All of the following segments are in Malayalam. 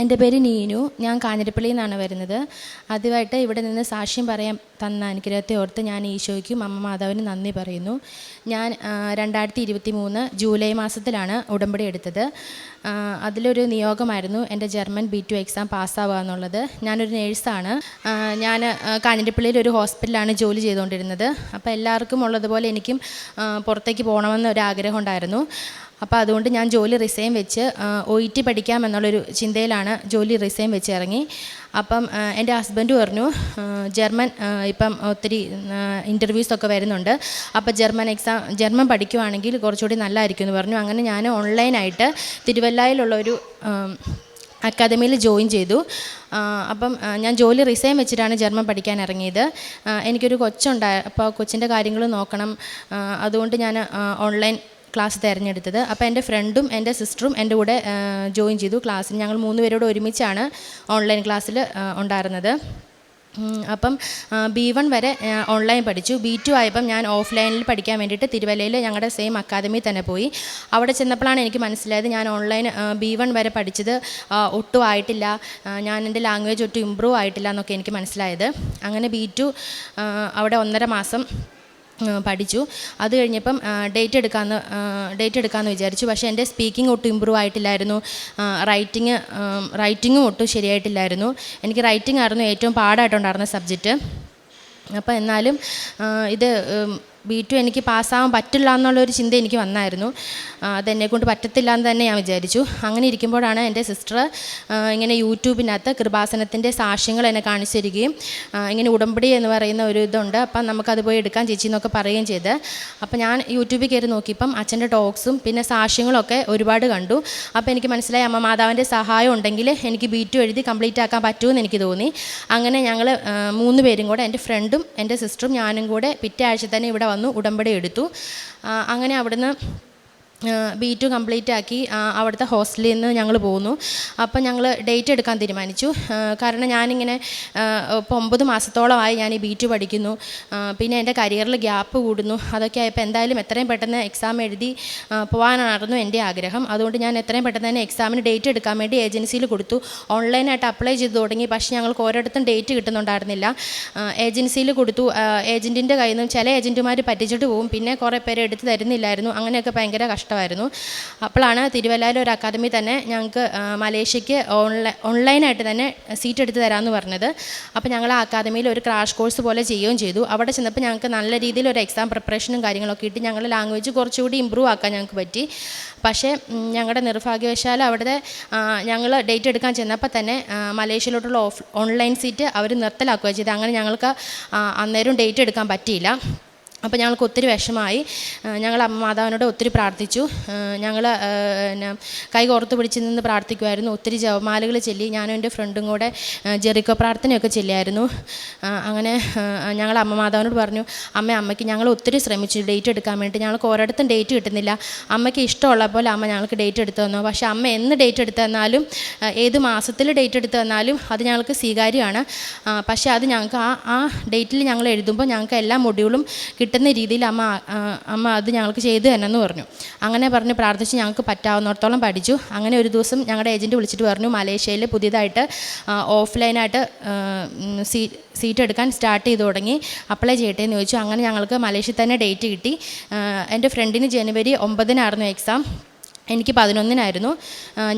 എന്റെ പേര് നീനു. ഞാൻ കാഞ്ഞിരപ്പള്ളിയിൽ നിന്നാണ് വരുന്നത്. ആദ്യമായിട്ട് ഇവിടെ നിന്ന് സാക്ഷ്യം പറയാൻ തന്ന അനുഗ്രഹത്തെ ഓർത്ത് ഞാൻ ഈശോയ്ക്കും അമ്മ മാതാവിനും നന്ദി പറയുന്നു. ഞാൻ രണ്ടായിരത്തി ഇരുപത്തി മൂന്ന് ജൂലൈ മാസത്തിലാണ് ഉടമ്പടി എടുത്തത്. അതിലൊരു നിയോഗമായിരുന്നു എന്റെ ജർമ്മൻ ബി ടു എക്സാം പാസ്സാവുക എന്നുള്ളത്. ഞാനൊരു നേഴ്സാണ്. ഞാൻ കാഞ്ഞിരപ്പള്ളിയിൽ ഒരു ഹോസ്പിറ്റലാണ് ജോലി ചെയ്തുകൊണ്ടിരുന്നത്. അപ്പോൾ എല്ലാവർക്കും ഉള്ളതുപോലെ എനിക്കും പുറത്തേക്ക് പോകണമെന്ന് ഒരു ആഗ്രഹം ഉണ്ടായിരുന്നു. അപ്പോൾ അതുകൊണ്ട് ഞാൻ ജോലി റിസൈൻ വെച്ച് ഒ ഇ ടി പഠിക്കാം എന്നുള്ളൊരു ചിന്തയിലാണ് ജോലി റിസൈൻ വെച്ച് ഇറങ്ങി. അപ്പം എന്റെ ഹസ്ബൻഡ് പറഞ്ഞു ജർമ്മൻ ഇപ്പം ഒത്തിരി ഇന്റർവ്യൂസ് ഒക്കെ വരുന്നുണ്ട്. അപ്പോൾ ജർമ്മൻ എക്സാം ജർമ്മൻ പഠിക്കുവാണെങ്കിൽ കുറച്ചുകൂടി നല്ലതായിരിക്കും എന്ന് പറഞ്ഞു. അങ്ങനെ ഞാൻ ഓൺലൈനായിട്ട് തിരുവല്ലയിലുള്ള ഒരു അക്കാദമിയിൽ ജോയിൻ ചെയ്തു. അപ്പം ഞാൻ ജോലി റിസൈൻ വെച്ചിട്ടാണ് ജർമ്മൻ പഠിക്കാൻ ഇറങ്ങിയത്. എനിക്കൊരു കൊച്ചുണ്ടായ അപ്പോൾ കൊച്ചിന്റെ കാര്യങ്ങൾ നോക്കണം. അതുകൊണ്ട് ഞാൻ ഓൺലൈൻ ക്ലാസ് തിരഞ്ഞെടുത്തത്. അപ്പോൾ എന്റെ ഫ്രണ്ടും എന്റെ സിസ്റ്ററും എന്റെ കൂടെ ജോയിൻ ചെയ്തു ക്ലാസ്സിൽ ഞങ്ങൾ മൂന്ന് പേരോട് ഒരുമിച്ചാണ് ഓൺലൈൻ ക്ലാസ്സിൽ ഉണ്ടായിരുന്നത്. അപ്പം ബി വൺ വരെ ഓൺലൈൻ പഠിച്ചു. ബി ടു ആയപ്പം ഞാൻ ഓഫ്ലൈനിൽ പഠിക്കാൻ വേണ്ടിയിട്ട് തിരുവല്ലയിൽ ഞങ്ങളുടെ സെയിം അക്കാദമി തന്നെ പോയി. അവിടെ ചെന്നപ്പോഴാണ് എനിക്ക് മനസ്സിലായത് ഞാൻ ഓൺലൈൻ ബി വൺ വരെ പഠിച്ചത് ഒട്ടും ആയിട്ടില്ല. ഞാൻ എന്റെ ലാംഗ്വേജ് ഒട്ടും ഇമ്പ്രൂവ് ആയിട്ടില്ല എന്നൊക്കെ എനിക്ക് മനസ്സിലായത്. അങ്ങനെ ബി ടു അവിടെ ഒന്നര മാസം പഠിച്ചു. അത് കഴിഞ്ഞപ്പം ഡേറ്റ് എടുക്കാമെന്ന് ഡേറ്റ് എടുക്കാമെന്ന് വിചാരിച്ചു. പക്ഷേ എന്റെ സ്പീക്കിംഗ് ഒട്ടും ഇമ്പ്രൂവ് ആയിട്ടില്ലായിരുന്നു. റൈറ്റിങ് റൈറ്റിങ്ങും ഒട്ടും ശരിയായിട്ടില്ലായിരുന്നു. എനിക്ക് റൈറ്റിംഗ് ആയിരുന്നു ഏറ്റവും പാടായിട്ടുണ്ടായിരുന്ന സബ്ജക്റ്റ് അപ്പോൾ എന്നാലും ഇത് ബി ടു എനിക്ക് പാസ്സാവാൻ പറ്റില്ല എന്നുള്ളൊരു ചിന്ത എനിക്ക് വന്നായിരുന്നു. അതെന്നെ കൊണ്ട് പറ്റത്തില്ല എന്ന് തന്നെ ഞാൻ വിചാരിച്ചു. അങ്ങനെ ഇരിക്കുമ്പോഴാണ് എന്റെ സിസ്റ്റർ ഇങ്ങനെ യൂട്യൂബിനകത്ത് കൃപാസനത്തിന്റെ സാക്ഷ്യങ്ങൾ എന്നെ കാണിച്ചു തരികയും ഇങ്ങനെ ഉടമ്പടി എന്ന് പറയുന്ന ഒരു ഇതുണ്ട്. അപ്പം നമുക്കത് പോയി എടുക്കാൻ ചേച്ചി എന്നൊക്കെ പറയുകയും ചെയ്ത്. അപ്പം ഞാൻ യൂട്യൂബിൽ കയറി നോക്കിയപ്പം അച്ഛന്റെ ടോക്സും പിന്നെ സാക്ഷ്യങ്ങളൊക്കെ ഒരുപാട് കണ്ടു. അപ്പോൾ എനിക്ക് മനസ്സിലായി അമ്മ മാതാവിന്റെ സഹായം ഉണ്ടെങ്കിൽ എനിക്ക് ബി ടു എഴുതി കംപ്ലീറ്റ് ആക്കാൻ പറ്റുമെന്ന് എനിക്ക് തോന്നി. അങ്ങനെ ഞങ്ങൾ മൂന്ന് പേരും കൂടെ എന്റെ ഫ്രണ്ടും എന്റെ സിസ്റ്ററും ഞാനും കൂടെ പിറ്റേ ആഴ്ച തന്നെ ഇവിടെ ഉടമ്പടി എടുത്തു. അങ്ങനെ അവിടുന്ന് ബി ടു കംപ്ലീറ്റ് ആക്കി അവിടുത്തെ ഹോസ്റ്റലിൽ നിന്ന് ഞങ്ങൾ പോന്നു. അപ്പം ഞങ്ങൾ ഡേറ്റ് എടുക്കാൻ തീരുമാനിച്ചു. കാരണം ഞാനിങ്ങനെ ഇപ്പോൾ ഒമ്പത് മാസത്തോളമായി ഞാൻ ഈ ബി ടു പഠിക്കുന്നു. പിന്നെ എന്റെ കരിയറിൽ ഗ്യാപ്പ് കൂടുന്നു. അതൊക്കെ ആയപ്പോൾ എന്തായാലും എത്രയും പെട്ടെന്ന് എക്സാം എഴുതി പോകാനായിരുന്നു എന്റെ ആഗ്രഹം. അതുകൊണ്ട് ഞാൻ എത്രയും പെട്ടെന്ന് തന്നെ എക്സാമിന് ഡേറ്റ് എടുക്കാൻ വേണ്ടി ഏജൻസിയിൽ കൊടുത്തു. ഓൺലൈനായിട്ട് അപ്ലൈ ചെയ്ത് തുടങ്ങി. പക്ഷേ ഞങ്ങൾക്ക് ഓരോരുത്തരും ഡേറ്റ് കിട്ടുന്നുണ്ടായിരുന്നില്ല. ഏജൻസിയിൽ കൊടുത്തു. ഏജന്റിന്റെ കയ്യിൽ നിന്നും ചില ഏജന്റുമാർ പറ്റിച്ചിട്ട് പോകും പിന്നെ കുറേ പേര് എടുത്ത് തരുന്നില്ലായിരുന്നു. അങ്ങനെയൊക്കെ ഭയങ്കര കഷ്ടമായിരുന്നു അപ്പോഴാണ് തിരുവല്ലയിലെ ഒരു അക്കാദമി തന്നെ ഞങ്ങൾക്ക് മലേഷ്യക്ക് ഓൺലൈൻ ഓൺലൈനായിട്ട് തന്നെ സീറ്റ് എടുത്ത് തരാമെന്ന് പറഞ്ഞത്. അപ്പോൾ ഞങ്ങൾ ആ അക്കാദമിയിൽ ഒരു ക്രാഷ് കോഴ്സ് പോലെ ചെയ്യുകയും ചെയ്തു. അവിടെ ചെന്നപ്പോൾ ഞങ്ങൾക്ക് നല്ല രീതിയിൽ ഒരു എക്സാം പ്രിപ്പറേഷനും കാര്യങ്ങളൊക്കെ ഇട്ട് ഞങ്ങളുടെ ലാംഗ്വേജ് കുറച്ചുകൂടി ഇമ്പ്രൂവ് ആക്കാൻ ഞങ്ങൾക്ക് പറ്റി. പക്ഷേ ഞങ്ങളുടെ നിർഭാഗ്യവശാൽ അവിടുത്തെ ഞങ്ങൾ ഡേറ്റ് എടുക്കാൻ ചെന്നപ്പോൾ തന്നെ മലേഷ്യയിലോട്ടുള്ള ഓഫ് ഓൺലൈൻ സീറ്റ് അവർ നിർത്തലാക്കുകയാണ് ചെയ്തത് അങ്ങനെ ഞങ്ങൾക്ക് അന്നേരം ഡേറ്റ് എടുക്കാൻ പറ്റിയില്ല. അപ്പോൾ ഞങ്ങൾക്ക് ഒത്തിരി വിഷമായി ഞങ്ങൾ അമ്മ മാതാവിനോട് ഒത്തിരി പ്രാർത്ഥിച്ചു. ഞങ്ങൾ പിന്നെ കൈ കോർത്ത് പിടിച്ച് നിന്ന് പ്രാർത്ഥിക്കുമായിരുന്നു. ഒത്തിരി ജവമാലകൾ ചൊല്ലി ഞാനും എന്റെ ഫ്രണ്ടും കൂടെ ജെറിക്കോ പ്രാർത്ഥനയൊക്കെ ചൊല്ലിയായിരുന്നു. അങ്ങനെ ഞങ്ങൾ അമ്മ മാതാവിനോട് പറഞ്ഞു അമ്മ അമ്മയ്ക്ക് ഞങ്ങൾ ഒത്തിരി ശ്രമിച്ചു. ഡേറ്റ് എടുക്കാൻ വേണ്ടി ഞങ്ങൾക്ക് ഓരോരുത്തരും ഡേറ്റ് കിട്ടുന്നില്ല. അമ്മയ്ക്ക് ഇഷ്ടമുള്ള പോലെ അമ്മ ഞങ്ങൾക്ക് ഡേറ്റ് എടുത്തു തന്നു. പക്ഷേ അമ്മ എന്ന് ഡേറ്റ് എടുത്തു തന്നാലും ഏത് മാസത്തിൽ ഡേറ്റ് എടുത്തു തന്നാലും അത് ഞങ്ങൾക്ക് സ്വീകാര്യമാണ്. പക്ഷേ അത് ഞങ്ങൾക്ക് ആ ആ ഡേറ്റിൽ ഞങ്ങൾ എഴുതുമ്പോൾ ഞങ്ങൾക്ക് എല്ലാ മൊഡ്യൂളും കിട്ടുന്ന രീതിയിൽ അമ്മ അമ്മ അത് ഞങ്ങൾക്ക് ചെയ്തു തന്നെന്ന് പറഞ്ഞു. അങ്ങനെ പറഞ്ഞ് പ്രാർത്ഥിച്ച് ഞങ്ങൾക്ക് പറ്റാവുന്നിടത്തോളം പഠിച്ചു. അങ്ങനെ ഒരു ദിവസം ഞങ്ങളുടെ ഏജന്റ് വിളിച്ചിട്ട് പറഞ്ഞു മലേഷ്യയിൽ പുതിയതായിട്ട് ഓഫ്ലൈനായിട്ട് സീ സീറ്റ് എടുക്കാൻ സ്റ്റാർട്ട് ചെയ്തു തുടങ്ങി. അപ്ലൈ ചെയ്യട്ടെ എന്ന് ചോദിച്ചു. അങ്ങനെ ഞങ്ങൾക്ക് മലേഷ്യയിൽ തന്നെ ഡേറ്റ് കിട്ടി. എന്റെ ഫ്രണ്ടിന് ജനുവരി ഒമ്പതിനായിരുന്നു എക്സാം. എനിക്ക് പതിനൊന്നിനായിരുന്നു.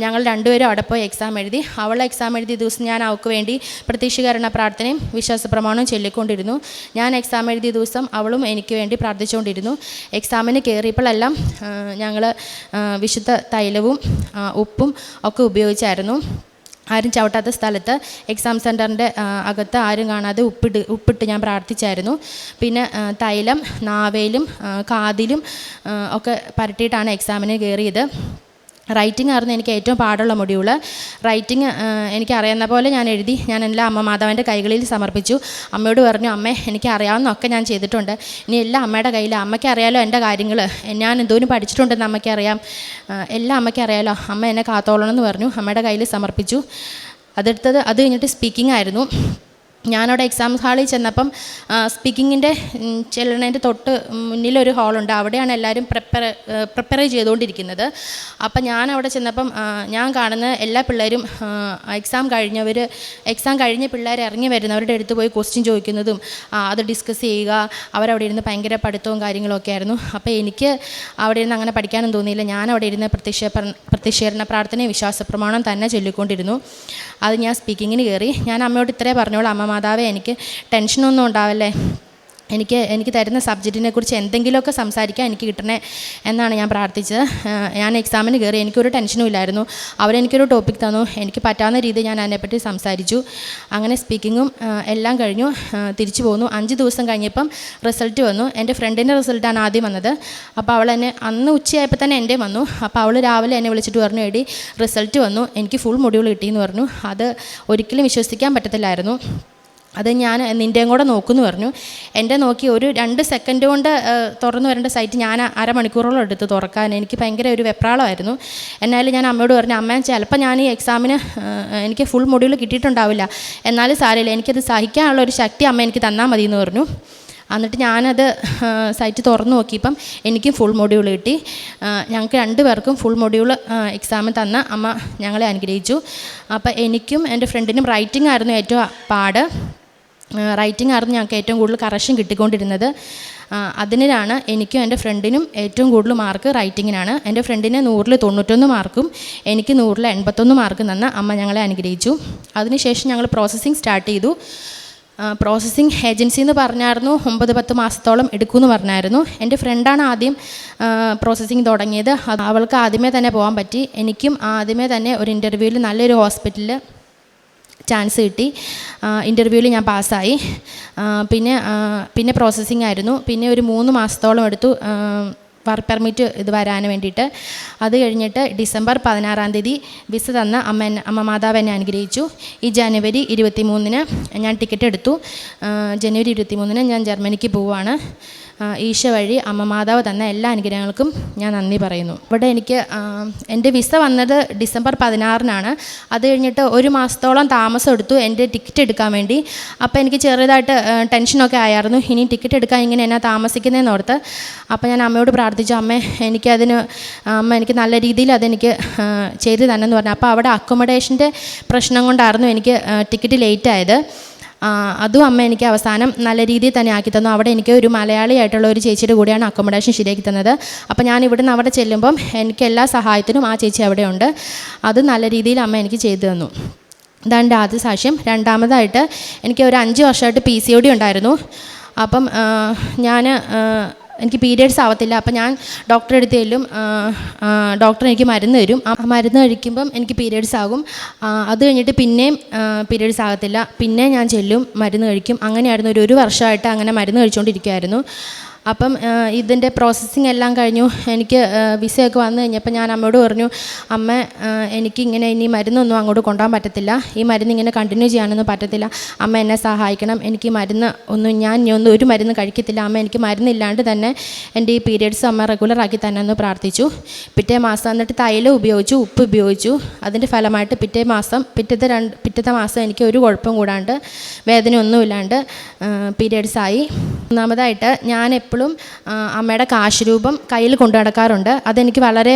ഞങ്ങൾ രണ്ടുപേരും അവിടെ പോയി എക്സാം എഴുതി. അവൾ എക്സാം എഴുതിയ ദിവസം ഞാൻ അവൾക്ക് വേണ്ടി പ്രതീക്ഷീകരണ പ്രാർത്ഥനയും വിശ്വാസ പ്രമാണവും ചൊല്ലിക്കൊണ്ടിരുന്നു. ഞാൻ എക്സാം എഴുതിയ ദിവസം അവളും എനിക്ക് വേണ്ടി പ്രാർത്ഥിച്ചുകൊണ്ടിരുന്നു. എക്സാമിന് കയറിയപ്പോഴെല്ലാം ഞങ്ങൾ വിശുദ്ധ തൈലവും ഉപ്പും ഒക്കെ ഉപയോഗിച്ചായിരുന്നു. ആരും ചവിട്ടാത്ത സ്ഥലത്ത് എക്സാം സെന്ററിന്റെ അകത്ത് ആരും കാണാതെ ഉപ്പിട്ട് ഉപ്പിട്ട് ഞാൻ പ്രാർത്ഥിച്ചായിരുന്നു. പിന്നെ തൈലം നാവേലും കാതിലും ഒക്കെ പരട്ടിയിട്ടാണ് എക്സാമിന് കയറിയത് റൈറ്റിംഗ് ആയിരുന്നു എനിക്ക് ഏറ്റവും പാടുള്ള മൊഡ്യൂൾ റൈറ്റിംഗ് എനിക്ക് അറിയാവുന്ന പോലെ ഞാൻ എഴുതി ഞാൻ എല്ലാ അമ്മ മാതാവിന്റെ കൈകളിൽ സമർപ്പിച്ചു. അമ്മയോട് പറഞ്ഞു അമ്മേ എനിക്ക് അറിയാവുന്നൊക്കെ ഞാൻ ചെയ്തിട്ടുണ്ട്. ഇനി എല്ലാം അമ്മയുടെ കയ്യിൽ അമ്മയ്ക്ക് അറിയാലോ എന്റെ കാര്യങ്ങൾ ഞാൻ എന്തോരം പഠിച്ചിട്ടുണ്ടെന്ന് അമ്മയ്ക്ക് അറിയാം ആ, എല്ലാം അമ്മയ്ക്ക് അറിയാലോ അമ്മ എന്നെ കാത്തോളണം എന്ന് പറഞ്ഞു അമ്മയുടെ കയ്യിൽ സമർപ്പിച്ചു. അതെടുത്തത് അത് കഴിഞ്ഞിട്ട് സ്പീക്കിംഗ് ആയിരുന്നു. ഞാനവിടെ എക്സാം ഹാളിൽ ചെന്നപ്പം സ്പീക്കിങ്ങിന്റെ ചെല്ലണതിന്റെ തൊട്ട് മുന്നിലൊരു ഹാളുണ്ട് അവിടെയാണ് എല്ലാവരും പ്രിപ്പയർ പ്രിപ്പയർ ചെയ്തുകൊണ്ടിരിക്കുന്നത് അപ്പം ഞാൻ അവിടെ ചെന്നപ്പം ഞാൻ കാണുന്ന എല്ലാ പിള്ളേരും എക്സാം കഴിഞ്ഞവർ എക്സാം കഴിഞ്ഞ പിള്ളേർ ഇറങ്ങി വരുന്നവരുടെ അടുത്ത് പോയി ക്വസ്റ്റ്യൻ ചോദിക്കുന്നതും അത് ഡിസ്കസ് ചെയ്യുക. അവരവിടെ ഇരുന്ന് ഭയങ്കര പഠിത്തവും കാര്യങ്ങളൊക്കെ ആയിരുന്നു. അപ്പോൾ എനിക്ക് അവിടെ ഇരുന്ന് അങ്ങനെ പഠിക്കാനും തോന്നിയില്ല. ഞാൻ അവിടെ ഇരുന്ന് പ്രത്യക്ഷ പ്രത്യക്ഷീകരണ പ്രാർത്ഥനയും വിശ്വാസ പ്രമാണം തന്നെ ചൊല്ലിക്കൊണ്ടിരുന്നു. അത് ഞാൻ സ്പീക്കിങ്ങിന് കയറി ഞാൻ അമ്മയോട് ഇത്രേ പറഞ്ഞോളൂ. അമ്മ മാതാവേ എനിക്ക് ടെൻഷനൊന്നും ഉണ്ടാവല്ലേ? എനിക്ക് എനിക്ക് തരുന്ന സബ്ജക്റ്റിനെ കുറിച്ച് എന്തെങ്കിലുമൊക്കെ സംസാരിക്കാൻ എനിക്ക് കിട്ടണേ എന്നാണ് ഞാൻ പ്രാർത്ഥിച്ചത്. ഞാൻ എക്സാമിന് കയറി എനിക്കൊരു ടെൻഷനും ഇല്ലായിരുന്നു. അവരെനിക്കൊരു ടോപ്പിക് തന്നു. എനിക്ക് പറ്റാവുന്ന രീതിയിൽ ഞാൻ അതിനെപ്പറ്റി സംസാരിച്ചു. അങ്ങനെ സ്പീക്കിങ്ങും എല്ലാം കഴിഞ്ഞു. തിരിച്ചു പോന്നു. അഞ്ച് ദിവസം കഴിഞ്ഞപ്പം റിസൾട്ട് വന്നു. എന്റെ ഫ്രണ്ടിന്റെ റിസൾട്ടാണ് ആദ്യം വന്നത്. അപ്പോൾ അവൾ എന്നെ അന്ന് ഉച്ചയായപ്പോൾ തന്നെ എന്റെ വന്നു. അപ്പോൾ അവൾ രാവിലെ എന്നെ വിളിച്ചിട്ട് പറഞ്ഞു എടി റിസൾട്ട് വന്നു. എനിക്ക് ഫുൾ മൊഡ്യൂൾ കിട്ടിയെന്ന് പറഞ്ഞു. അത് ഒരിക്കലും വിശ്വസിക്കാൻ പറ്റത്തില്ലായിരുന്നു. അത് ഞാൻ നിന്റെയും കൂടെ നോക്കുമെന്ന് പറഞ്ഞു. എന്റെ നോക്കി ഒരു രണ്ട് സെക്കൻഡ് കൊണ്ട് തുറന്നു വരേണ്ട സൈറ്റ് ഞാൻ അരമണിക്കൂറോളം എടുത്ത് തുറക്കാൻ. എനിക്ക് ഭയങ്കര ഒരു വെപ്രാളമായിരുന്നു. എന്നാലും ഞാൻ അമ്മയോട് പറഞ്ഞു അമ്മ ചിലപ്പോൾ ഞാൻ ഈ എക്സാമിന് എനിക്ക് ഫുൾ മൊഡ്യൂൾ കിട്ടിയിട്ടുണ്ടാവില്ല. എന്നാലും സാരമില്ല എനിക്കത് സഹിക്കാനുള്ള ഒരു ശക്തി അമ്മ എനിക്ക് തന്നാൽ മതി എന്ന് പറഞ്ഞു. എന്നിട്ട് ഞാനത് സൈറ്റ് തുറന്നു നോക്കിയപ്പം എനിക്കും ഫുൾ മൊഡ്യൂൾ കിട്ടി. ഞങ്ങൾക്ക് രണ്ട് പേർക്കും ഫുൾ മൊഡ്യൂൾ എക്സാം തന്ന അമ്മ ഞങ്ങളെ അനുഗ്രഹിച്ചു. അപ്പം എനിക്കും എന്റെ ഫ്രണ്ടിനും റൈറ്റിംഗ് ആയിരുന്നു ഏറ്റവും പാട്. റൈറ്റിംഗ് ആയിരുന്നു ഞങ്ങൾക്ക് ഏറ്റവും കൂടുതൽ കറക്ഷൻ കിട്ടിക്കൊണ്ടിരുന്നത്. അതിനാണ് എനിക്കും എന്റെ ഫ്രണ്ടിനും ഏറ്റവും കൂടുതൽ മാർക്ക് റൈറ്റിങ്ങിനാണ് എന്റെ ഫ്രണ്ടിന് നൂറിൽ തൊണ്ണൂറ്റൊന്ന് മാർക്കും എനിക്ക് നൂറിൽ എൺപത്തൊന്ന് മാർക്കും തന്ന അമ്മ ഞങ്ങളെ അനുഗ്രഹിച്ചു. അതിനുശേഷം ഞങ്ങൾ പ്രോസസ്സിങ് സ്റ്റാർട്ട് ചെയ്തു. പ്രോസസ്സിങ് ഏജൻസി എന്ന് പറഞ്ഞായിരുന്നു ഒമ്പത് പത്ത് മാസത്തോളം എടുക്കുമെന്ന് പറഞ്ഞായിരുന്നു. എന്റെ ഫ്രണ്ടാണ് ആദ്യം പ്രോസസ്സിങ് തുടങ്ങിയത്. അവൾക്ക് ആദ്യമേ തന്നെ പോകാൻ പറ്റി. എനിക്കും ആദ്യമേ തന്നെ ഒരു ഇന്റർവ്യൂവിൽ നല്ലൊരു ഹോസ്പിറ്റലിൽ ചാൻസ് കിട്ടി. ഇന്റർവ്യൂവിൽ ഞാൻ പാസ്സായി. പിന്നെ പിന്നെ പ്രോസസ്സിംഗ് ആയിരുന്നു. പിന്നെ ഒരു മൂന്ന് മാസത്തോളം എടുത്തു വർക്ക് പെർമിറ്റ് ഇത് വരാൻ വേണ്ടിയിട്ട്. അത് കഴിഞ്ഞിട്ട് ഡിസംബർ പതിനാറാം തീയതി വിസ തന്ന അമ്മ അമ്മ മാതാവ് എന്നെ അനുഗ്രഹിച്ചു. ഈ ജനുവരി ഇരുപത്തി മൂന്നിന് ഞാൻ ടിക്കറ്റ് എടുത്തു. ജനുവരി ഇരുപത്തി മൂന്നിന് ഞാൻ ജർമ്മനിക്ക് പോവുകയാണ് ഈശോ വഴി അമ്മ മാതാവ് തന്ന എല്ലാ അനുഗ്രഹങ്ങൾക്കും ഞാൻ നന്ദി പറയുന്നു. ഇവിടെ എനിക്ക് എന്റെ വിസ വന്നത് ഡിസംബർ പതിനാറിനാണ്. അത് കഴിഞ്ഞിട്ട് ഒരു മാസത്തോളം താമസം എടുത്തു എന്റെ ടിക്കറ്റ് എടുക്കാൻ വേണ്ടി. അപ്പോൾ എനിക്ക് ചെറുതായിട്ട് ടെൻഷനൊക്കെ ആയിരുന്നു ഇനി ടിക്കറ്റ് എടുക്കാൻ ഇങ്ങനെ എന്നാ താമസിക്കുന്നതെന്ന് ഓർത്ത്. അപ്പോൾ ഞാൻ അമ്മയോട് പ്രാർത്ഥിച്ചു അമ്മ എനിക്കതിന് അമ്മ എനിക്ക് നല്ല രീതിയിൽ അതെനിക്ക് ചെയ്ത് തന്നെന്ന് പറഞ്ഞു. അപ്പോൾ അവിടെ അക്കോമഡേഷന്റെ പ്രശ്നം കൊണ്ടായിരുന്നു എനിക്ക് ടിക്കറ്റ് ലേറ്റ് ആയത്. അതും അമ്മ എനിക്ക് അവസാനം നല്ല രീതിയിൽ തന്നെ ആക്കി തന്നു. അവിടെ എനിക്ക് ഒരു മലയാളിയായിട്ടുള്ള ഒരു ചേച്ചിയുടെ കൂടെയാണ് അക്കോമഡേഷൻ ശരിയാക്കി തന്നത്. അപ്പോൾ ഞാൻ ഇവിടുന്ന് അവിടെ ചെല്ലുമ്പം എനിക്ക് എല്ലാ സഹായത്തിനും ആ ചേച്ചി അവിടെയുണ്ട് അത് നല്ല രീതിയിൽ അമ്മ എനിക്ക് ചെയ്തു തന്നു. ഇതാണ് ആദ്യ സാക്ഷ്യം. രണ്ടാമതായിട്ട് എനിക്ക് ഒരു അഞ്ച് വർഷമായിട്ട് പി സി ഒ ഡി ഉണ്ടായിരുന്നു. അപ്പം ഞാൻ എനിക്ക് പീരിയഡ്സ് ആവത്തില്ല. അപ്പം ഞാൻ ഡോക്ടറെ അടുത്ത് ചെല്ലും ഡോക്ടർ എനിക്ക് മരുന്ന് തരും. ആ മരുന്ന് കഴിക്കുമ്പം എനിക്ക് പീരിയഡ്സ് ആകും. അത് കഴിഞ്ഞിട്ട് പിന്നെയും പീരിയഡ്സ് ആകത്തില്ല. പിന്നെ ഞാൻ ചെല്ലും മരുന്ന് കഴിക്കും. അങ്ങനെയായിരുന്നു ഒരു ഒരു വർഷമായിട്ട് അങ്ങനെ മരുന്ന് കഴിച്ചുകൊണ്ടിരിക്കുമായിരുന്നു അപ്പം ഇതിന്റെ പ്രോസസ്സിങ് എല്ലാം കഴിഞ്ഞു. എനിക്ക് വിസയൊക്കെ വന്നു കഴിഞ്ഞപ്പോൾ ഞാൻ അമ്മയോട് പറഞ്ഞു അമ്മ എനിക്ക് ഇങ്ങനെ ഇനി മരുന്നൊന്നും അങ്ങോട്ട് കൊണ്ടുപോകാൻ പറ്റത്തില്ല. ഈ മരുന്ന് ഇങ്ങനെ കണ്ടിന്യൂ ചെയ്യാനൊന്നും പറ്റത്തില്ല. അമ്മ എന്നെ സഹായിക്കണം. എനിക്ക് മരുന്ന് ഒന്നും ഞാൻ ഇനി ഒന്നും ഒരു മരുന്ന് കഴിക്കത്തില്ല. അമ്മ എനിക്ക് മരുന്നില്ലാണ്ട് തന്നെ എന്റെ ഈ പീരിയഡ്സ് അമ്മ റെഗുലറാക്കി തന്നെ ഒന്ന് പ്രാർത്ഥിച്ചു. പിറ്റേ മാസം എന്നിട്ട് തൈലം ഉപയോഗിച്ചു ഉപ്പ് ഉപയോഗിച്ചു. അതിന്റെ ഫലമായിട്ട് പിറ്റേ മാസം പിറ്റത്തെ രണ്ട് പിറ്റത്തെ മാസം എനിക്ക് ഒരു കുഴപ്പം കൂടാണ്ട് വേദനയൊന്നുമില്ലാണ്ട് പീരിയഡ്സ് ആയി. ഒന്നാമതായിട്ട് ഞാൻ എപ്പോഴും അമ്മയുടെ കാശ് രൂപം കയ്യിൽ കൊണ്ടു നടക്കാറുണ്ട്. അതെനിക്ക് വളരെ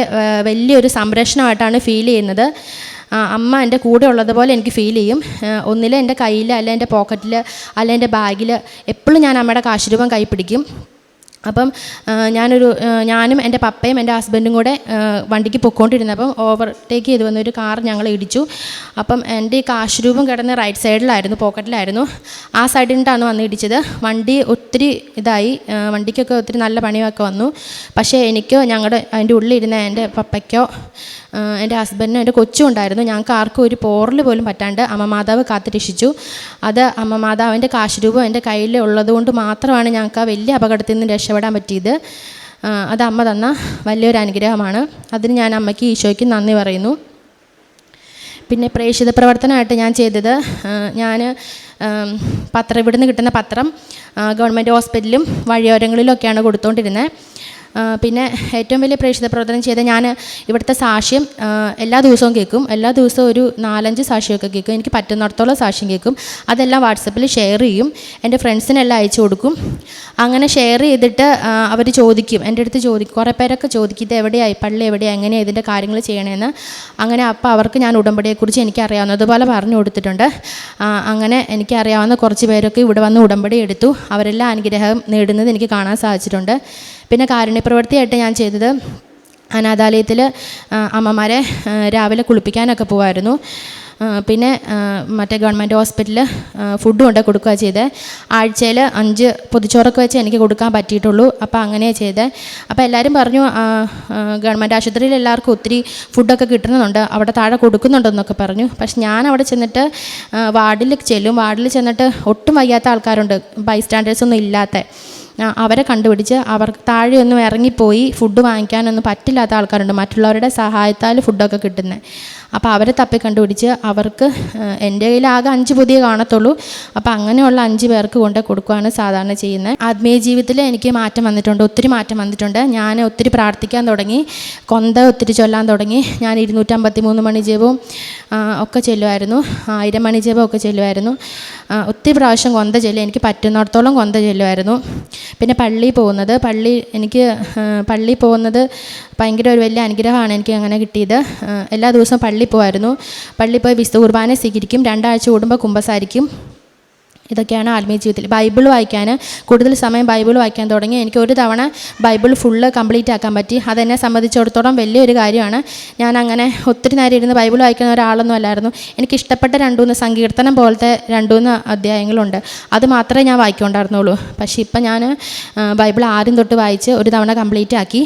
വലിയൊരു സംരക്ഷണമായിട്ടാണ് ഫീൽ ചെയ്യുന്നത്. അമ്മ എന്റെ കൂടെ ഉള്ളതുപോലെ എനിക്ക് ഫീൽ ചെയ്യും. ഒന്നിലെ എന്റെ കയ്യിൽ അല്ല എന്റെ പോക്കറ്റിൽ അല്ല എന്റെ ബാഗിൽ എപ്പോഴും ഞാൻ അമ്മയുടെ കാശ് രൂപം കൈ പിടിക്കും. അപ്പം ഞാനൊരു ഞാനും എന്റെ പപ്പയും എന്റെ ഹസ്ബൻഡും കൂടെ വണ്ടിക്ക് പൊയ്ക്കൊണ്ടിരുന്നപ്പം ഓവർടേക്ക് ചെയ്ത് വന്നൊരു കാർ ഞങ്ങൾ ഇടിച്ചു. അപ്പം എന്റെ ഈ കാശ് രൂപം കിടന്ന് റൈറ്റ് സൈഡിലായിരുന്നു പോക്കറ്റിലായിരുന്നു ആ സൈഡിൽ വന്ന് ഇടിച്ചത്. വണ്ടി ഒത്തിരി ഇതായി. വണ്ടിക്കൊക്കെ ഒത്തിരി നല്ല പണിയൊക്കെ വന്നു. പക്ഷേ എനിക്കോ ഞങ്ങളുടെ അതിന്റെ ഉള്ളിലിരുന്ന എന്റെ പപ്പയ്ക്കോ എന്റെ ഹസ്ബൻഡിനും എന്റെ കൊച്ചും ഉണ്ടായിരുന്നു. ഞങ്ങൾക്ക് ആർക്കും ഒരു പോറൽ പോലും പറ്റാണ്ട് അമ്മ മാതാവ് കാത്തു രക്ഷിച്ചു അത് അമ്മ മാതാവിന്റെ കാശ് രൂപം എന്റെ കയ്യിൽ ഉള്ളതുകൊണ്ട് മാത്രമാണ് ഞങ്ങൾക്ക് ആ വലിയ അപകടത്തിൽ നിന്ന് രക്ഷപ്പെടാൻ പറ്റിയത്. അത് അമ്മ തന്ന വലിയൊരു അനുഗ്രഹമാണ്. അതിന് ഞാൻ അമ്മയ്ക്ക് ഈശോയ്ക്ക് നന്ദി പറയുന്നു. പിന്നെ പ്രേക്ഷിത പ്രവർത്തനമായിട്ട് ഞാൻ ചെയ്തത് ഞാൻ പത്രം ഇവിടുന്ന് കിട്ടുന്ന പത്രം ഗവൺമെന്റ് ഹോസ്പിറ്റലിലും വഴിയോരങ്ങളിലൊക്കെയാണ് കൊടുത്തുകൊണ്ടിരുന്നത് ആ, പിന്നെ ഏറ്റവും വലിയ പ്രേക്ഷിത പ്രവർത്തനം ചെയ്ത ഞാൻ ഇവിടുത്തെ സാക്ഷ്യം എല്ലാ ദിവസവും കേൾക്കും. എല്ലാ ദിവസവും ഒരു നാലഞ്ച് സാക്ഷ്യമൊക്കെ കേൾക്കും. എനിക്ക് പറ്റുന്നിടത്തോളം സാക്ഷ്യം കേൾക്കും. അതെല്ലാം വാട്സപ്പിൽ ഷെയർ ചെയ്യും. എന്റെ ഫ്രണ്ട്സിനെല്ലാം അയച്ചു കൊടുക്കും. അങ്ങനെ ഷെയർ ചെയ്തിട്ട് അവർ ചോദിക്കും. എന്റെ അടുത്ത് ചോദിക്കും. കുറേ പേരൊക്കെ ചോദിക്കും ഇത് എവിടെയായി പള്ളി എവിടെയാണ് എങ്ങനെയാണ് ഇതിന്റെ കാര്യങ്ങൾ ചെയ്യണമെന്ന് അങ്ങനെ അപ്പോൾ അവർക്ക് ഞാൻ ഉടമ്പടിയെക്കുറിച്ച് എനിക്കറിയാവുന്നതുപോലെ പറഞ്ഞു കൊടുത്തിട്ടുണ്ട്. അങ്ങനെ എനിക്കറിയാവുന്ന കുറച്ച് പേരൊക്കെ ഇവിടെ വന്ന് ഉടമ്പടി എടുത്തു. അവരെല്ലാം അനുഗ്രഹം നേടുന്നത് എനിക്ക് കാണാൻ സാധിച്ചിട്ടുണ്ട്. പിന്നെ കാരുണ്യപ്രവൃത്തിയായിട്ട് ഞാൻ ചെയ്തത് അനാഥാലയത്തിൽ അമ്മമാരെ രാവിലെ കുളിപ്പിക്കാനൊക്കെ പോകുമായിരുന്നു പിന്നെ മറ്റേ ഗവൺമെന്റ് ഹോസ്പിറ്റലിൽ ഫുഡ് കൊണ്ട് കൊടുക്കുക ചെയ്തത് ആഴ്ചയിൽ അഞ്ച് പൊതിച്ചോറൊക്കെ വെച്ച് എനിക്ക് കൊടുക്കാൻ പറ്റിയിട്ടുള്ളൂ. അപ്പോൾ അങ്ങനെയാണ് ചെയ്തത് അപ്പോൾ എല്ലാവരും പറഞ്ഞു ഗവൺമെന്റ് ആശുപത്രിയിൽ എല്ലാവർക്കും ഒത്തിരി ഫുഡൊക്കെ കിട്ടുന്നുണ്ട്. അവിടെ താഴെ കൊടുക്കുന്നുണ്ടെന്നൊക്കെ പറഞ്ഞു. പക്ഷെ ഞാൻ അവിടെ ചെന്നിട്ട് വാർഡിൽ ചെല്ലും. വാർഡിൽ ചെന്നിട്ട് ഒട്ടും വയ്യാത്ത ആൾക്കാരുണ്ട്. ബൈ ബൈസ്റ്റാൻഡേഴ്സ് ഒന്നും ഇല്ലാത്ത. അവരെ കണ്ടുപിടിച്ച് അവർ അവർക്ക് താഴെയൊന്നും ഇറങ്ങിപ്പോയി ഫുഡ് വാങ്ങിക്കാനൊന്നും പറ്റില്ലാത്ത ആൾക്കാരുണ്ട്. മറ്റുള്ളവരുടെ സഹായത്താൽ ഫുഡൊക്കെ കിട്ടുന്നത് അപ്പോൾ അവരെ തപ്പി കണ്ടുപിടിച്ച് അവർക്ക് എന്റെ കയ്യിൽ ആകെ അഞ്ച് പുതിയ കാണത്തുള്ളൂ. അപ്പോൾ അങ്ങനെയുള്ള അഞ്ച് പേർക്ക് കൊണ്ട് കൊടുക്കുകയാണ് സാധാരണ ചെയ്യുന്നത് ആത്മീയ ജീവിതത്തിൽ എനിക്ക് മാറ്റം വന്നിട്ടുണ്ട്. ഒത്തിരി മാറ്റം വന്നിട്ടുണ്ട്. ഞാൻ ഒത്തിരി പ്രാർത്ഥിക്കാൻ തുടങ്ങി. കൊന്ത ഒത്തിരി ചൊല്ലാൻ തുടങ്ങി. ഞാൻ ഇരുന്നൂറ്റമ്പത്തി മൂന്ന് മണി ജപവും ഒക്കെ ചെല്ലുമായിരുന്നു ആയിരം മണി ജപം ഒക്കെ ചെല്ലുമായിരുന്നു ഒത്തിരി പ്രാവശ്യം കൊന്ത ചെല്ലും. എനിക്ക് പറ്റുന്നിടത്തോളം കൊന്ത ചെല്ലുമായിരുന്നു പിന്നെ പള്ളി പോകുന്നത്. പള്ളി എനിക്ക് പള്ളി പോകുന്നത് ഭയങ്കര ഒരു വലിയ അനുഗ്രഹമാണ് എനിക്ക് അങ്ങനെ കിട്ടിയത്. എല്ലാ ദിവസവും പള്ളി പോകുമായിരുന്നു പള്ളി പോയി വിശുദ്ധ കുർബാന സ്വീകരിക്കും. രണ്ടാഴ്ച കൂടുമ്പോൾ കുമ്പസാരിക്കും. ഇതൊക്കെയാണ് ആത്മീയ ജീവിതത്തിൽ. ബൈബിൾ വായിക്കാൻ കൂടുതൽ സമയം ബൈബിൾ വായിക്കാൻ തുടങ്ങി. എനിക്ക് ഒരു തവണ ബൈബിൾ ഫുള്ള് കംപ്ലീറ്റ് ആക്കാൻ പറ്റി. അതെന്നെ സംബന്ധിച്ചിടത്തോളം വലിയൊരു കാര്യമാണ്. ഞാൻ അങ്ങനെ ഒത്തിരി നേരം ഇരുന്ന് ബൈബിൾ വായിക്കുന്ന ഒരാളൊന്നും അല്ലായിരുന്നു. എനിക്ക് ഇഷ്ടപ്പെട്ട രണ്ടുമൂന്ന് സങ്കീർത്തനം പോലത്തെ രണ്ടുമൂന്ന് അധ്യായങ്ങളുണ്ട്. അത് മാത്രമേ ഞാൻ വായിക്കൊണ്ടായിരുന്നുള്ളൂ. പക്ഷേ ഇപ്പം ഞാൻ ബൈബിൾ ആരും തൊട്ട് വായിച്ച് ഒരു തവണ കംപ്ലീറ്റ് ആക്കി.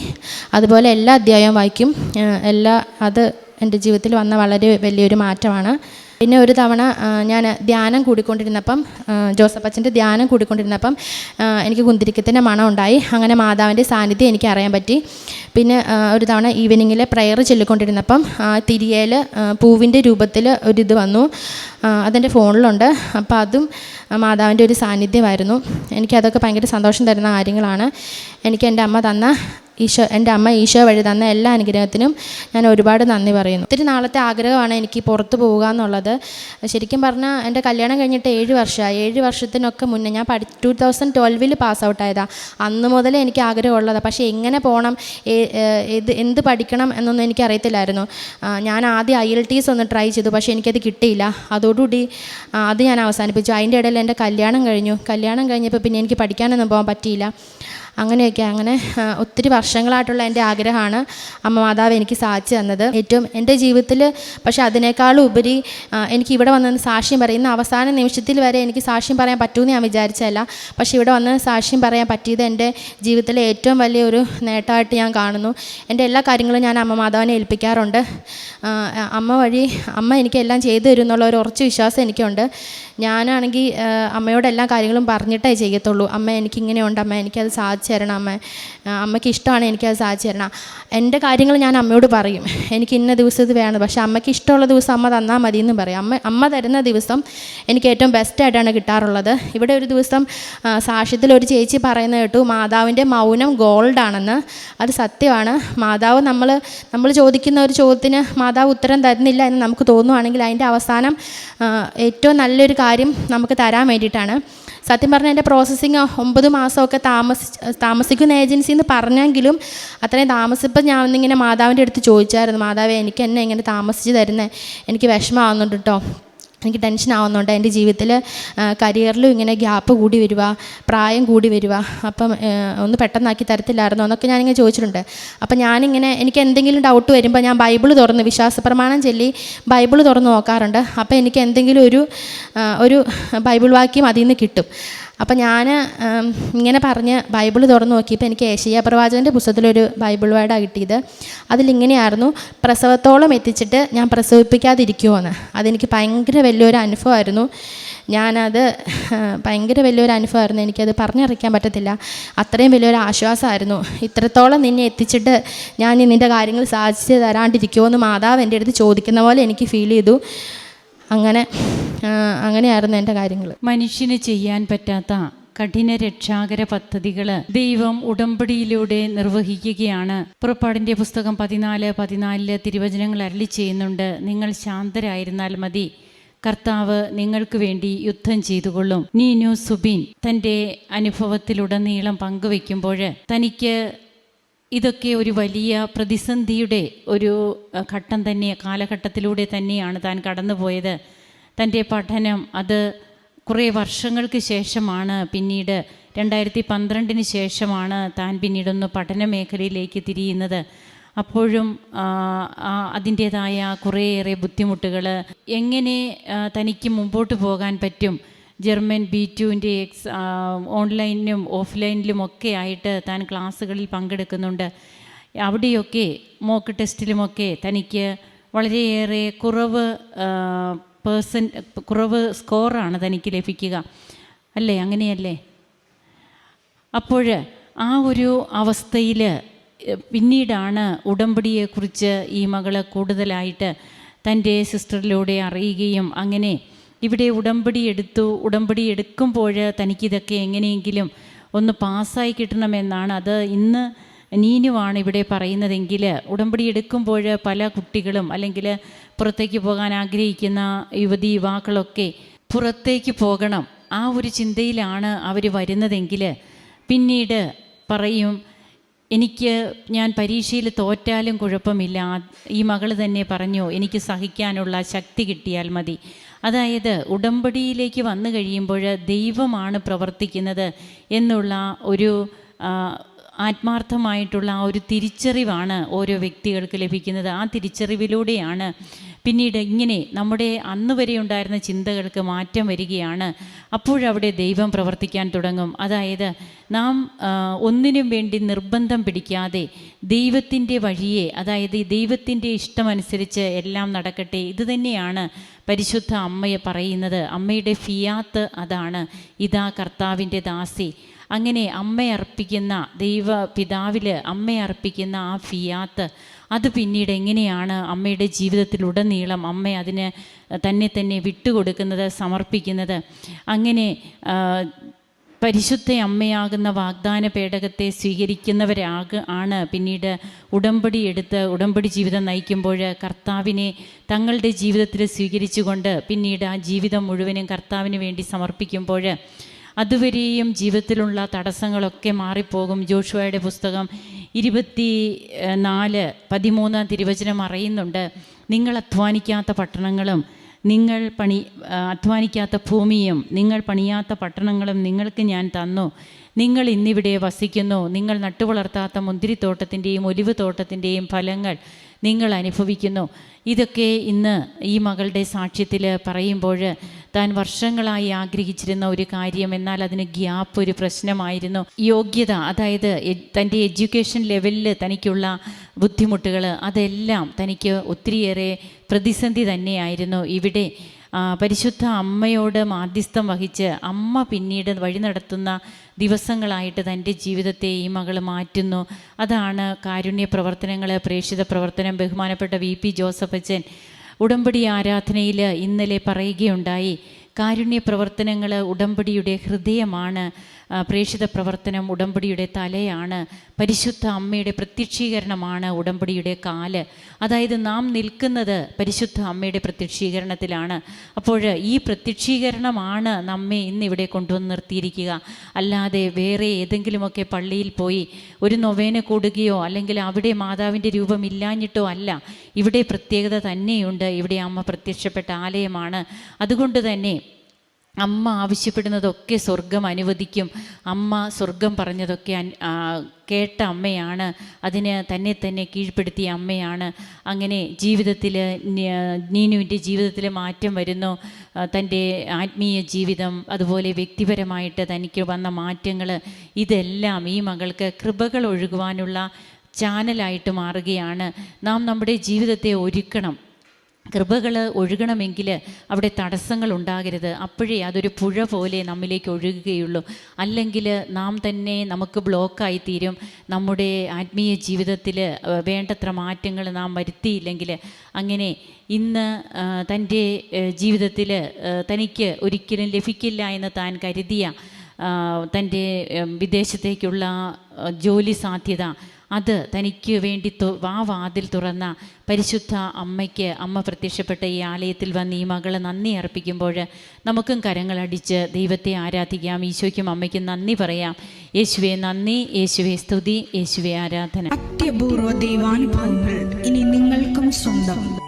അതുപോലെ എല്ലാ അധ്യായവും വായിക്കും. എല്ലാ അത് എന്റെ ജീവിതത്തിൽ വന്ന വളരെ വലിയൊരു മാറ്റമാണ്. പിന്നെ ഒരു തവണ ഞാൻ ധ്യാനം കൂടിക്കൊണ്ടിരുന്നപ്പം ജോസഫ് അച്ഛന്റെ ധ്യാനം കൂടിക്കൊണ്ടിരുന്നപ്പം എനിക്ക് കുന്തിരിക്കത്തിന്റെ മണം ഉണ്ടായി. അങ്ങനെ മാതാവിന്റെ സാന്നിധ്യം എനിക്ക് അറിയാൻ പറ്റി. പിന്നെ ഒരു തവണ ഈവനിങ്ങിൽ പ്രെയർ ചൊല്ലിക്കൊണ്ടിരുന്നപ്പം തിരിയേൽ പൂവിന്റെ രൂപത്തിൽ ഒരിത് വന്നു. അതെന്റെ ഫോണിലുണ്ട്. അപ്പോൾ അതും മാതാവിന്റെ ഒരു സാന്നിധ്യമായിരുന്നു. എനിക്കതൊക്കെ ഭയങ്കര സന്തോഷം തരുന്ന കാര്യങ്ങളാണ്. എനിക്ക് എന്റെ അമ്മ തന്ന ഈശോ എന്റെ അമ്മ ഈശോ വഴി തന്ന എല്ലാ അനുഗ്രഹത്തിനും ഞാൻ ഒരുപാട് നന്ദി പറയുന്നു. ഒത്തിരി നാളത്തെ ആഗ്രഹമാണ് എനിക്ക് പുറത്ത് പോവുക എന്നുള്ളത്. ശരിക്കും പറഞ്ഞാൽ എന്റെ കല്യാണം കഴിഞ്ഞിട്ട് ഏഴ് വർഷമായി. ഏഴ് വർഷത്തിനൊക്കെ മുന്നേ ഞാൻ പഠി ടു തൗസൻഡ് ട്വൽവിൽ പാസ് ഔട്ടായതാണ് അന്ന് മുതലേ എനിക്ക് ആഗ്രഹമുള്ളതാണ് പക്ഷേ എങ്ങനെ പോകണം ഏത് എന്ത് പഠിക്കണം എന്നൊന്നും എനിക്ക് അറിയത്തില്ലായിരുന്നു ഞാൻ ആദ്യം ഐ എൽ ടി എസ് ഒന്ന് ട്രൈ ചെയ്തു. പക്ഷേ എനിക്കത് കിട്ടിയില്ല. അതോടുകൂടി അത് ഞാൻ അവസാനിപ്പിച്ചു. അതിന്റെ ഇടയിൽ എന്റെ കല്യാണം കഴിഞ്ഞു. കല്യാണം കഴിഞ്ഞപ്പോൾ പിന്നെ എനിക്ക് പഠിക്കാനൊന്നും പോകാൻ പറ്റിയില്ല. അങ്ങനെയൊക്കെ അങ്ങനെ ഒത്തിരി ഒത്തിരി വർഷങ്ങളായിട്ടുള്ള എന്റെ ആഗ്രഹമാണ് അമ്മ മാതാവ് എനിക്ക് സാധിച്ചു തന്നത്. ഏറ്റവും എന്റെ ജീവിതത്തിൽ പക്ഷേ അതിനേക്കാളും ഉപരി എനിക്ക് ഇവിടെ വന്ന് സാക്ഷ്യം പറയുന്ന അവസാന നിമിഷത്തിൽ വരെ എനിക്ക് സാക്ഷ്യം പറയാൻ പറ്റുമെന്ന് ഞാൻ വിചാരിച്ചതല്ല. പക്ഷേ ഇവിടെ വന്ന് സാക്ഷ്യം പറയാൻ പറ്റിയത് എന്റെ ജീവിതത്തിലെ ഏറ്റവും വലിയൊരു നേട്ടമായിട്ട് ഞാൻ കാണുന്നു. എന്റെ എല്ലാ കാര്യങ്ങളും ഞാൻ അമ്മ മാതാവിനെ ഏൽപ്പിക്കാറുണ്ട്. അമ്മ വഴി അമ്മ എനിക്ക് എല്ലാം ചെയ്തു തരും എന്നുള്ള ഒരു ഉറച്ച വിശ്വാസം എനിക്കുണ്ട്. ഞാനാണെങ്കിൽ അമ്മയോട് എല്ലാ കാര്യങ്ങളും പറഞ്ഞിട്ടേ ചെയ്യത്തുള്ളൂ. അമ്മ എനിക്കിങ്ങനെയുണ്ട് അമ്മ എനിക്കത് സാധിച്ചു തരണം അമ്മ അമ്മയ്ക്ക് ഇഷ്ടമാണ് എനിക്കത് സാധിച്ചു തരണം. എന്റെ കാര്യങ്ങൾ ഞാൻ അമ്മയോട് പറയും. എനിക്ക് ഇന്ന ദിവസം ഇത് വേണം പക്ഷേ അമ്മയ്ക്ക് ഇഷ്ടമുള്ള ദിവസം അമ്മ തന്നാൽ മതി എന്ന് പറയും. അമ്മ അമ്മ തരുന്ന ദിവസം എനിക്ക് ഏറ്റവും ബെസ്റ്റായിട്ടാണ് കിട്ടാറുള്ളത്. ഇവിടെ ഒരു ദിവസം സാക്ഷ്യത്തിൽ ഒരു ചേച്ചി പറയുന്ന കേട്ടു മാതാവിന്റെ മൗനം ഗോൾഡാണെന്ന് അത് സത്യമാണ്. മാതാവ് നമ്മൾ നമ്മൾ ചോദിക്കുന്ന ഒരു ചോദ്യത്തിന് മാതാവ് ഉത്തരം തരുന്നില്ല എന്ന് നമുക്ക് തോന്നുവാണെങ്കിൽ അതിന്റെ അവസാനം ഏറ്റവും നല്ലൊരു കാര്യം നമുക്ക് തരാൻ വേണ്ടിയിട്ടാണ്. സത്യം പറഞ്ഞാൽ എന്റെ പ്രോസസ്സിങ് ഒമ്പത് മാസമൊക്കെ താമസി താമസിക്കുന്ന ഏജൻസി എന്ന് പറഞ്ഞെങ്കിലും അത്രയും താമസിപ്പം ഞാൻ ഒന്നിങ്ങനെ മാതാവിന്റെ അടുത്ത് ചോദിച്ചായിരുന്നു മാതാവേ എനിക്ക് എന്നെ ഇങ്ങനെ താമസിച്ച് തരുന്നത് എനിക്ക് വിഷമമാകുന്നുണ്ട് കേട്ടോ എനിക്ക് ടെൻഷൻ ആവുന്നുണ്ട്. എന്റെ ജീവിതത്തിൽ കരിയറിലും ഇങ്ങനെ ഗ്യാപ്പ് കൂടി വരിക പ്രായം കൂടി വരിക അപ്പം ഒന്ന് പെട്ടെന്നാക്കി തരത്തില്ലായിരുന്നു എന്നൊക്കെ ഞാനിങ്ങനെ ചോദിച്ചിട്ടുണ്ട്. അപ്പം ഞാനിങ്ങനെ എനിക്ക് എന്തെങ്കിലും ഡൗട്ട് വരുമ്പോൾ ഞാൻ ബൈബിൾ തുറന്ന് വിശ്വാസ പ്രമാണം ചൊല്ലി ബൈബിൾ തുറന്ന് നോക്കാറുണ്ട്. അപ്പോൾ എനിക്ക് എന്തെങ്കിലും ഒരു ഒരു ബൈബിൾ വാക്യം അതിൽ നിന്ന് കിട്ടും. അപ്പം ഞാൻ ഇങ്ങനെ പറഞ്ഞ് ബൈബിൾ തുറന്നു നോക്കിയപ്പോൾ എനിക്ക് ഏഷ്യ പ്രവാചകന്റെ പുസ്തകത്തിലൊരു ബൈബിൾ വേർഡാണ് കിട്ടിയത്. അതിലിങ്ങനെയായിരുന്നു പ്രസവത്തോളം എത്തിച്ചിട്ട് ഞാൻ പ്രസവിപ്പിക്കാതിരിക്കുമോയെന്ന് അതെനിക്ക് ഭയങ്കര വലിയൊരു അനുഭവമായിരുന്നു ഞാനത് ഭയങ്കര വലിയൊരു അനുഭവമായിരുന്നു എനിക്കത് പറഞ്ഞറിയിക്കാൻ പറ്റത്തില്ല. അത്രയും വലിയൊരു ആശ്വാസമായിരുന്നു ഇത്രത്തോളം നിന്നെ എത്തിച്ചിട്ട് ഞാൻ നിന്റെ കാര്യങ്ങൾ സാധിച്ച് തരാണ്ടിരിക്കുമോ എന്ന് മാതാവ് എന്റെ അടുത്ത് ചോദിക്കുന്ന പോലെ എനിക്ക് ഫീൽ ചെയ്തു. അങ്ങനെ അങ്ങനെയായിരുന്നു എന്റെ കാര്യങ്ങൾ മനുഷ്യന് ചെയ്യാൻ പറ്റാത്ത കഠിന രക്ഷാകര പദ്ധതികൾ ദൈവം ഉടമ്പടിയിലൂടെ നിർവഹിക്കുകയാണ്. പുറപ്പാടിന്റെ പുസ്തകം പതിനാല് പതിനാലിൽ തിരുവചനങ്ങൾ അരളി ചെയ്യുന്നുണ്ട്. നിങ്ങൾ ശാന്തരായിരുന്നാൽ മതി. കർത്താവ് നിങ്ങൾക്ക് വേണ്ടി യുദ്ധം ചെയ്തുകൊള്ളും. നീനു സുബിൻ തന്റെ അനുഭവത്തിലുടനീളം പങ്കുവെക്കുമ്പോൾ തനിക്ക് ഇതൊക്കെ ഒരു വലിയ പ്രതിസന്ധിയുടെ ഒരു ഘട്ടം തന്നെ കാലഘട്ടത്തിലൂടെ തന്നെയാണ് താൻ കടന്നുപോയത്. തന്റെ പഠനം അത് കുറേ വർഷങ്ങൾക്ക് ശേഷമാണ് പിന്നീട് രണ്ടായിരത്തി പന്ത്രണ്ടിന് ശേഷമാണ് താൻ പിന്നീടൊന്ന് പഠന മേഖലയിലേക്ക് തിരിയുന്നത്. അപ്പോഴും അതിന്റേതായ കുറേയേറെ ബുദ്ധിമുട്ടുകൾ എങ്ങനെ തനിക്ക് മുമ്പോട്ട് പോകാൻ പറ്റും? ജർമ്മൻ ബി ടുവിന്റെ എക്സ് ഓൺലൈനിലും ഓഫ്ലൈനിലും ഒക്കെ ആയിട്ട് താൻ ക്ലാസ്സുകളിൽ പങ്കെടുക്കുന്നുണ്ട്. അവിടെയൊക്കെ മോക്ക് ടെസ്റ്റിലുമൊക്കെ തനിക്ക് വളരെയേറെ കുറവ് പേഴ്സൻ കുറവ് സ്കോറാണ് തനിക്ക് ലഭിക്കുക. അല്ലേ? അങ്ങനെയല്ലേ? അപ്പോൾ ആ ഒരു അവസ്ഥയിൽ പിന്നീടാണ് ഉടമ്പടിയെക്കുറിച്ച് ഈ മകൾ കൂടുതലായിട്ട് തന്റെ സിസ്റ്ററിലൂടെ അറിയുകയും അങ്ങനെ ഇവിടെ ഉടമ്പടി എടുത്തു ഉടമ്പടി എടുക്കുമ്പോൾ തനിക്കിതൊക്കെ എങ്ങനെയെങ്കിലും ഒന്ന് പാസ്സായി കിട്ടണമെന്നാണ്. അത് ഇന്ന് നീനുവാണ് ഇവിടെ പറയുന്നതെങ്കിൽ ഉടമ്പടി എടുക്കുമ്പോൾ പല കുട്ടികളും അല്ലെങ്കിൽ പുറത്തേക്ക് പോകാൻ ആഗ്രഹിക്കുന്ന യുവതി യുവാക്കളൊക്കെ പുറത്തേക്ക് പോകണം. ആ ഒരു ചിന്തയിലാണ് അവർ വരുന്നതെങ്കിൽ പിന്നീട് പറയും എനിക്ക് ഞാൻ പരീക്ഷയിൽ തോറ്റാലും കുഴപ്പമില്ല. ഈ മകൾ തന്നെ പറഞ്ഞു എനിക്ക് സഹിക്കാനുള്ള ശക്തി കിട്ടിയാൽ മതി. അതായത് ഉടമ്പടിയിലേക്ക് വന്നു കഴിയുമ്പോൾ ദൈവമാണ് പ്രവർത്തിക്കുന്നത് എന്നുള്ള ഒരു ആത്മാർത്ഥമായിട്ടുള്ള ആ ഒരു തിരിച്ചറിവാണ് ഓരോ വ്യക്തികൾക്ക് ലഭിക്കുന്നത്. ആ തിരിച്ചറിവിലൂടെയാണ് പിന്നീട് ഇങ്ങനെ നമ്മുടെ അന്ന് വരെ ഉണ്ടായിരുന്ന ചിന്തകൾക്ക് മാറ്റം വരികയാണ്. അപ്പോഴവിടെ ദൈവം പ്രവർത്തിക്കാൻ തുടങ്ങും. അതായത് നാം ഒന്നിനും വേണ്ടി നിർബന്ധം പിടിക്കാതെ ദൈവത്തിന്റെ വഴിയെ അതായത് ദൈവത്തിന്റെ ഇഷ്ടമനുസരിച്ച് എല്ലാം നടക്കട്ടെ ഇത് തന്നെയാണ് പരിശുദ്ധ അമ്മയെ പറയുന്നത് അമ്മയുടെ ഫിയാത്ത് അതാണ് ഇതാ കർത്താവിന്റെ ദാസി. അങ്ങനെ അമ്മ അർപ്പിക്കുന്ന ദൈവ പിതാവിൽ അമ്മ അർപ്പിക്കുന്ന ആ ഫിയാത്ത് അത് പിന്നീട് എങ്ങനെയാണ് അമ്മയുടെ ജീവിതത്തിലുടനീളം അമ്മ അതിന് തന്നെ തന്നെ വിട്ടുകൊടുക്കുന്നത് സമർപ്പിക്കുന്നത്? അങ്ങനെ പരിശുദ്ധ അമ്മയാകുന്ന വാഗ്ദാന പേടകത്തെ സ്വീകരിക്കുന്നവരാക ആണ്. പിന്നീട് ഉടമ്പടി എടുത്ത് ഉടമ്പടി ജീവിതം നയിക്കുമ്പോൾ കർത്താവിനെ തങ്ങളുടെ ജീവിതത്തിൽ സ്വീകരിച്ചുകൊണ്ട് പിന്നീട് ആ ജീവിതം മുഴുവനും കർത്താവിന് വേണ്ടി സമർപ്പിക്കുമ്പോൾ അതുവരെയും ജീവിതത്തിലുള്ള തടസ്സങ്ങളൊക്കെ മാറിപ്പോകും. ജോഷുവയുടെ പുസ്തകം ഇരുപത്തി നാല് പതിമൂന്നാം തിരുവചനം അറിയുന്നുണ്ട്. നിങ്ങൾ അധ്വാനിക്കാത്ത പട്ടണങ്ങളും നിങ്ങൾ പണി അധ്വാനിക്കാത്ത ഭൂമിയും നിങ്ങൾ പണിയാത്ത പട്ടണങ്ങളും നിങ്ങൾക്ക് ഞാൻ തന്നു. നിങ്ങൾ ഇന്നിവിടെ വസിക്കുന്നു. നിങ്ങൾ നട്ടുവളർത്താത്ത മുന്തിരിത്തോട്ടത്തിന്റെയും ഒലിവ് തോട്ടത്തിന്റെയും ഫലങ്ങൾ നിങ്ങൾ അനുഭവിക്കുന്നു. ഇതൊക്കെ ഇന്ന് ഈ മകളുടെ സാക്ഷ്യത്തിൽ പറയുമ്പോൾ താൻ വർഷങ്ങളായി ആഗ്രഹിച്ചിരുന്ന ഒരു കാര്യം എന്നാൽ അതിന് ഗ്യാപ്പ് ഒരു പ്രശ്നമായിരുന്നു. യോഗ്യത അതായത് തന്റെ എഡ്യൂക്കേഷൻ ലെവലിൽ തനിക്കുള്ള ബുദ്ധിമുട്ടുകൾ അതെല്ലാം തനിക്ക് ഒത്തിരിയേറെ പ്രതിസന്ധി തന്നെയായിരുന്നു. ഇവിടെ പരിശുദ്ധ അമ്മയോട് മാധ്യസ്ഥം വഹിച്ച് അമ്മ പിന്നീട് വഴി നടത്തുന്ന ദിവസങ്ങളായിട്ട് തന്റെ ജീവിതത്തെ ഈ മകൾ മാറ്റുന്നു. അതാണ് കാരുണ്യ പ്രവർത്തനങ്ങൾ പ്രേക്ഷിത പ്രവർത്തനം ബഹുമാനപ്പെട്ട വി പി ജോസഫ് അച്ഛൻ ഉടമ്പടി ആരാധനയിൽ ഇന്നലെ പറയുകയുണ്ടായി. കാരുണ്യ പ്രവർത്തനങ്ങൾ ഉടമ്പടിയുടെ ഹൃദയമാണ് പ്രേക്ഷിത പ്രവർത്തനം ഉടമ്പടിയുടെ തലയാണ്. പരിശുദ്ധ അമ്മയുടെ പ്രത്യക്ഷീകരണമാണ് ഉടമ്പടിയുടെ കാൽ. അതായത് നാം നിൽക്കുന്നത് പരിശുദ്ധ അമ്മയുടെ പ്രത്യക്ഷീകരണത്തിലാണ്. അപ്പോൾ ഈ പ്രത്യക്ഷീകരണമാണ് നമ്മെ ഇന്നിവിടെ കൊണ്ടുവന്ന് നിർത്തിയിരിക്കുക. അല്ലാതെ വേറെ ഏതെങ്കിലുമൊക്കെ പള്ളിയിൽ പോയി ഒരു നൊവേന കൂടുകയോ അല്ലെങ്കിൽ അവിടെ മാതാവിന്റെ രൂപം ഇല്ലാഞ്ഞിട്ടോ അല്ല. ഇവിടെ പ്രത്യേകത തന്നെയുണ്ട്. ഇവിടെ അമ്മ പ്രത്യക്ഷപ്പെട്ട ആലയമാണ്. അതുകൊണ്ട് തന്നെ അമ്മ ആവശ്യപ്പെടുന്നതൊക്കെ സ്വർഗം അനുവദിക്കും. അമ്മ സ്വർഗം പറഞ്ഞതൊക്കെ കേട്ട അമ്മയാണ്. അതിന് തന്നെ തന്നെ കീഴ്പ്പെടുത്തിയ അമ്മയാണ്. അങ്ങനെ ജീവിതത്തിൽ നീനുവിന്റെ ജീവിതത്തിൽ മാറ്റം വരുന്നു. തന്റെ ആത്മീയ ജീവിതം അതുപോലെ വ്യക്തിപരമായിട്ട് തനിക്ക് വന്ന മാറ്റങ്ങൾ ഇതെല്ലാം ഈ മകൾക്ക് കൃപകൾ ഒഴുകുവാനുള്ള ചാനലായിട്ട് മാറുകയാണ്. നാം നമ്മുടെ ജീവിതത്തെ ഒരുക്കണം. കൃപകൾ ഒഴുകണമെങ്കിൽ അവിടെ തടസ്സങ്ങൾ ഉണ്ടാകരുത് അപ്പോഴേ അതൊരു പുഴ പോലെ നമ്മിലേക്ക് ഒഴുകുകയുള്ളൂ. അല്ലെങ്കിൽ നാം തന്നെ നമുക്ക് ബ്ലോക്കായി തീരും. നമ്മുടെ ആത്മീയ ജീവിതത്തിൽ വേണ്ടത്ര മാറ്റങ്ങൾ നാം വരുത്തിയില്ലെങ്കിൽ അങ്ങനെ ഇന്ന് തന്റെ ജീവിതത്തിൽ തനിക്ക് ഒരിക്കലും ലഭിക്കില്ല എന്ന് താൻ കരുതിയ തന്റെ വിദേശത്തേക്കുള്ള ജോലി സാധ്യത അത് തനിക്ക് വേണ്ടി വാ വാതിൽ തുറന്ന പരിശുദ്ധ അമ്മയ്ക്ക് അമ്മ പ്രത്യക്ഷപ്പെട്ട ഈ ആലയത്തിൽ വന്ന് ഈ മകളെ നന്ദി അർപ്പിക്കുമ്പോൾ നമുക്കും കരങ്ങളടിച്ച് ദൈവത്തെ ആരാധിക്കാം. ഈശോയ്ക്കും അമ്മയ്ക്കും നന്ദി പറയാം. യേശുവെ നന്ദി യേശുവെ സ്തുതി യേശുവെ ആരാധന. അത്യപൂർവ ദൈവാനുഭവങ്ങൾ ഇനി നിങ്ങൾക്കും സ്വന്തം.